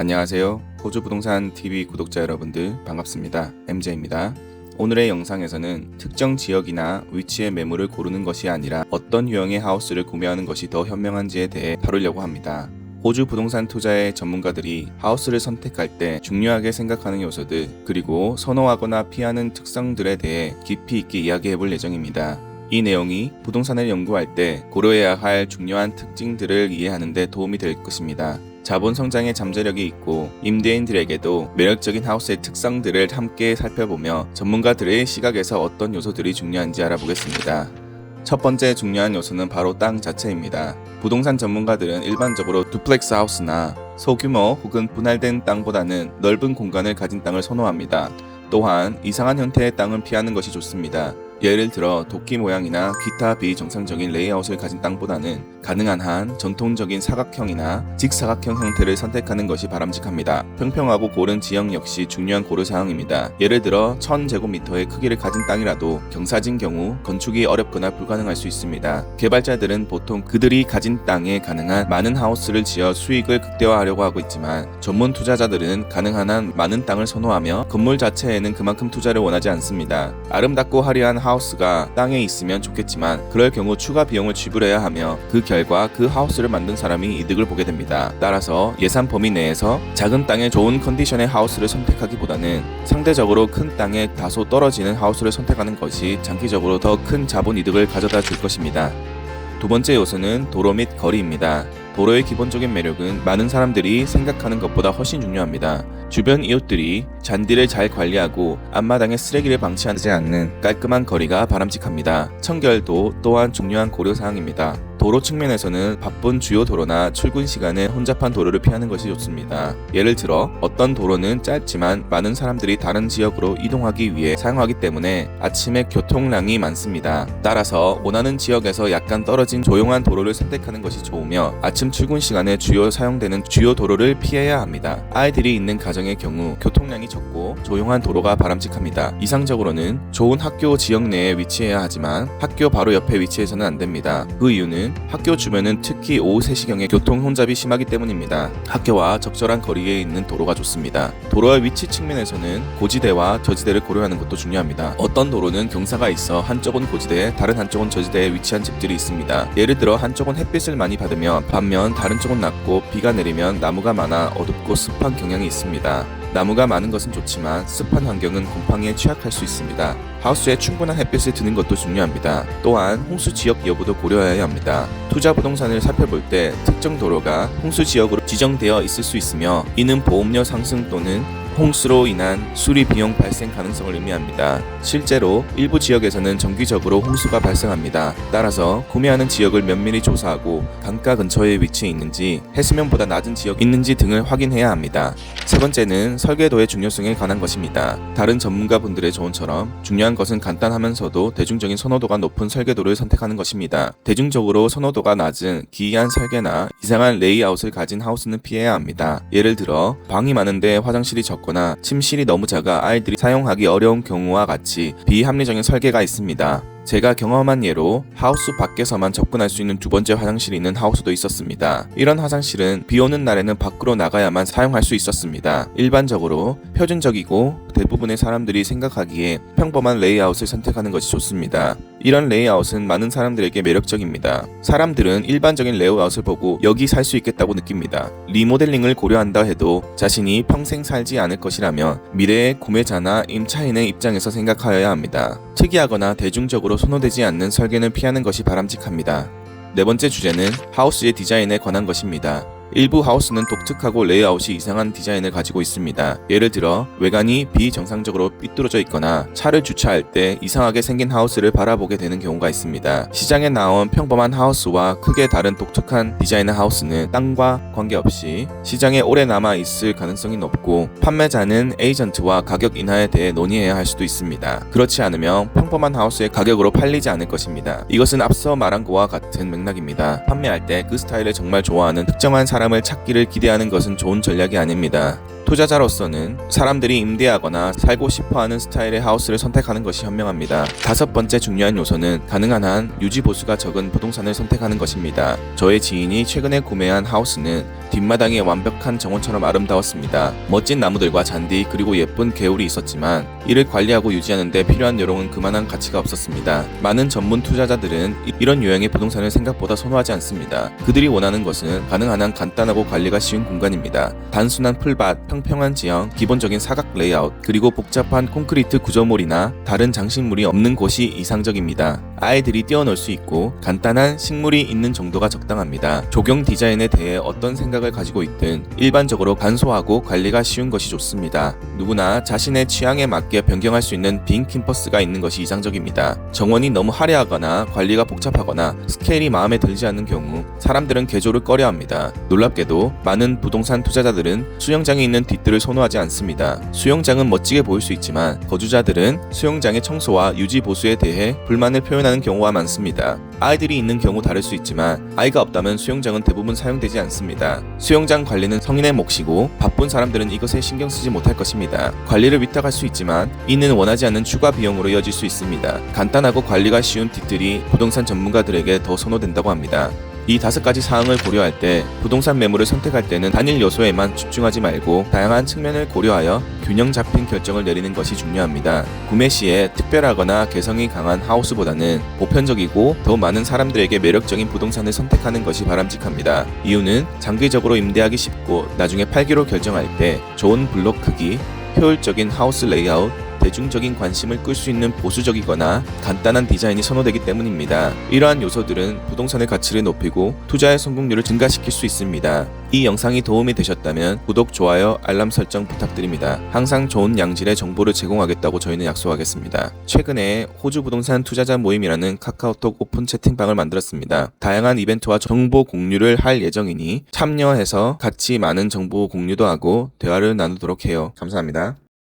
안녕하세요. 호주 부동산 TV 구독자 여러분들 반갑습니다. MJ입니다. 오늘의 영상에서는 특정 지역이나 위치의 매물을 고르는 것이 아니라 어떤 유형의 하우스를 구매하는 것이 더 현명한지에 대해 다루려고 합니다. 호주 부동산 투자의 전문가들이 하우스를 선택할 때 중요하게 생각하는 요소들 그리고 선호하거나 피하는 특성들에 대해 깊이 있게 이야기해 볼 예정입니다. 이 내용이 부동산을 연구할 때 고려해야 할 중요한 특징들을 이해하는 데 도움이 될 것입니다. 자본 성장의 잠재력이 있고 임대인들에게도 매력적인 하우스의 특성들을 함께 살펴보며 전문가들의 시각에서 어떤 요소들이 중요한지 알아보겠습니다. 첫 번째 중요한 요소는 바로 땅 자체입니다. 부동산 전문가들은 일반적으로 두플렉스 하우스나 소규모 혹은 분할된 땅보다는 넓은 공간을 가진 땅을 선호합니다. 또한 이상한 형태의 땅은 피하는 것이 좋습니다. 예를 들어 도끼 모양이나 기타 비정상적인 레이아웃을 가진 땅보다는 가능한 한 전통적인 사각형이나 직사각형 형태를 선택하는 것이 바람직합니다. 평평하고 고른 지형 역시 중요한 고려사항입니다. 예를 들어 1000제곱미터의 크기를 가진 땅이라도 경사진 경우 건축이 어렵거나 불가능할 수 있습니다. 개발자들은 보통 그들이 가진 땅에 가능한 많은 하우스를 지어 수익을 극대화하려고 하고 있지만 전문 투자자들은 가능한 한 많은 땅을 선호하며 건물 자체에는 그만큼 투자를 원하지 않습니다. 아름답고 화려한 하우스 가 땅에 있으면 좋겠지만 그럴 경우 추가 비용을 지불해야 하며 그 결과 그 하우스를 만든 사람이 이득을 보게 됩니다. 따라서 예산 범위 내에서 작은 땅에 좋은 컨디션의 하우스를 선택하기보다는 상대적으로 큰 땅에 다소 떨어지는 하우스를 선택하는 것이 장기적으로 더 큰 자본 이득을 가져다 줄 것입니다. 두 번째 요소는 도로 및 거리입니다. 도로의 기본적인 매력은 많은 사람들이 생각하는 것보다 훨씬 중요합니다. 주변 이웃들이 잔디를 잘 관리하고 앞마당에 쓰레기를 방치하지 않는 깔끔한 거리가 바람직합니다. 청결도 또한 중요한 고려사항입니다. 도로 측면에서는 바쁜 주요 도로나 출근 시간에 혼잡한 도로를 피하는 것이 좋습니다. 예를 들어 어떤 도로는 짧지만 많은 사람들이 다른 지역으로 이동하기 위해 사용하기 때문에 아침에 교통량이 많습니다. 따라서 원하는 지역에서 약간 떨어진 조용한 도로를 선택하는 것이 좋으며 아침 출근 시간에 주요 사용되는 주요 도로를 피해야 합니다. 아이들이 있는 가정의 경우 교통량이 적고 조용한 도로가 바람직합니다. 이상적으로는 좋은 학교 지역 내에 위치해야 하지만 학교 바로 옆에 위치해서는 안 됩니다. 그 이유는 학교 주변은 특히 오후 3시경에 교통 혼잡이 심하기 때문입니다. 학교와 적절한 거리에 있는 도로가 좋습니다. 도로의 위치 측면에서는 고지대와 저지대를 고려하는 것도 중요합니다. 어떤 도로는 경사가 있어 한쪽은 고지대, 다른 한쪽은 저지대에 위치한 집들이 있습니다. 예를 들어 한쪽은 햇빛을 많이 받으며 반면 다른 쪽은 낮고 비가 내리면 나무가 많아 어둡고 습한 경향이 있습니다. 나무가 많은 것은 좋지만 습한 환경은 곰팡이에 취약할 수 있습니다. 하우스에 충분한 햇빛을 드는 것도 중요합니다. 또한 홍수 지역 여부도 고려해야 합니다. 투자 부동산을 살펴볼 때 특정 도로가 홍수 지역으로 지정되어 있을 수 있으며 이는 보험료 상승 또는 홍수로 인한 수리 비용 발생 가능성을 의미합니다. 실제로 일부 지역에서는 정기적으로 홍수가 발생합니다. 따라서 구매하는 지역을 면밀히 조사하고 강가 근처에 위치해 있는지 해수면보다 낮은 지역이 있는지 등을 확인해야 합니다. 세 번째는 설계도의 중요성에 관한 것입니다. 다른 전문가분들의 조언처럼 중요한 것은 간단하면서도 대중적인 선호도가 높은 설계도를 선택하는 것입니다. 대중적으로 선호도가 낮은 기이한 설계나 이상한 레이아웃을 가진 하우스는 피해야 합니다. 예를 들어 방이 많은데 화장실이 적거나 침실이 너무 작아 아이들이 사용하기 어려운 경우와 같이 비합리적인 설계가 있습니다. 제가 경험한 예로 하우스 밖에서만 접근할 수 있는 두 번째 화장실이 있는 하우스도 있었습니다. 이런 화장실은 비 오는 날에는 밖으로 나가야만 사용할 수 있었습니다. 일반적으로 표준적이고 대부분의 사람들이 생각하기에 평범한 레이아웃을 선택하는 것이 좋습니다. 이런 레이아웃은 많은 사람들에게 매력적입니다. 사람들은 일반적인 레이아웃을 보고 여기 살 수 있겠다고 느낍니다. 리모델링을 고려한다 해도 자신이 평생 살지 않을 것이라면 미래의 구매자나 임차인의 입장에서 생각하여야 합니다. 특이하거나 대중적으로 선호되지 않는 설계는 피하는 것이 바람직합니다. 네 번째 주제는 하우스의 디자인에 관한 것입니다. 일부 하우스는 독특하고 레이아웃이 이상한 디자인을 가지고 있습니다. 예를 들어 외관이 비정상적으로 삐뚤어져 있거나 차를 주차할 때 이상하게 생긴 하우스를 바라보게 되는 경우가 있습니다. 시장에 나온 평범한 하우스와 크게 다른 독특한 디자인의 하우스는 땅과 관계없이 시장에 오래 남아 있을 가능성이 높고 판매자는 에이전트와 가격 인하에 대해 논의해야 할 수도 있습니다. 그렇지 않으면 평범한 하우스의 가격으로 팔리지 않을 것입니다. 이것은 앞서 말한 것과 같은 맥락입니다. 판매할 때 그 스타일을 정말 좋아하는 특정한 사람 을 찾기를 기대하는 것은 좋은 전략이 아닙니다. 투자자로서는 사람들이 임대하거나 살고 싶어하는 스타일의 하우스를 선택하는 것이 현명합니다. 다섯 번째 중요한 요소는 가능한 한 유지 보수가 적은 부동산을 선택하는 것입니다. 저의 지인이 최근에 구매한 하우스는 뒷마당이 완벽한 정원처럼 아름다웠습니다. 멋진 나무들과 잔디 그리고 예쁜 개울이 있었지만 이를 관리하고 유지하는 데 필요한 요령은 그만한 가치가 없었습니다. 많은 전문 투자자들은 이- 이런 유형의 부동산을 생각보다 선호하지 않습니다. 그들이 원하는 것은 가능한 한 간단하고 관리가 쉬운 공간입니다. 단순한 풀밭, 평평한 지형, 기본적인 사각 레이아웃, 그리고 복잡한 콘크리트 구조물이나 다른 장식물이 없는 곳이 이상적입니다. 아이들이 뛰어놀 수 있고 간단한 식물이 있는 정도가 적당합니다. 조경 디자인에 대해 어떤 생각을 가지고 있든 일반적으로 간소하고 관리가 쉬운 것이 좋습니다. 누구나 자신의 취향에 맞게 변경할 수 있는 빈 캠퍼스가 있는 것이 이상적입니다. 정원이 너무 화려하거나 관리가 복잡하거나 스케일이 마음에 들지 않는 경우 사람들은 개조를 꺼려합니다. 놀랍게도 많은 부동산 투자자들은 수영장이 있는 뒷뜰을 선호하지 않습니다. 수영장은 멋지게 보일 수 있지만 거주자들은 수영장의 청소와 유지 보수에 대해 불만을 표현하는 경우가 많습니다. 아이들이 있는 경우 다를 수 있지만 아이가 없다면 수영장은 대부분 사용되지 않습니다. 수영장 관리는 성인의 몫이고 바쁜 사람들은 이것에 신경 쓰지 못할 것입니다. 관리를 위탁할 수 있지만 이는 원하지 않는 추가 비용으로 이어질 수 있습니다. 간단하고 관리가 쉬운 뒷뜰이 부동산 전문가들에게 더 선호된다고 합니다. 이 다섯 가지 사항을 고려할 때 부동산 매물을 선택할 때는 단일 요소에만 집중하지 말고 다양한 측면을 고려하여 균형 잡힌 결정을 내리는 것이 중요합니다. 구매 시에 특별하거나 개성이 강한 하우스보다는 보편적이고 더 많은 사람들에게 매력적인 부동산을 선택하는 것이 바람직합니다. 이유는 장기적으로 임대하기 쉽고 나중에 팔기로 결정할 때 좋은 블록 크기, 효율적인 하우스 레이아웃, 대중적인 관심을 끌 수 있는 보수적이거나 간단한 디자인이 선호되기 때문입니다. 이러한 요소들은 부동산의 가치를 높이고 투자의 성공률을 증가시킬 수 있습니다. 이 영상이 도움이 되셨다면 구독, 좋아요, 알람 설정 부탁드립니다. 항상 좋은 양질의 정보를 제공하겠다고 저희는 약속하겠습니다. 최근에 호주 부동산 투자자 모임이라는 카카오톡 오픈 채팅방을 만들었습니다. 다양한 이벤트와 정보 공유를 할 예정이니 참여해서 같이 많은 정보 공유도 하고 대화를 나누도록 해요. 감사합니다.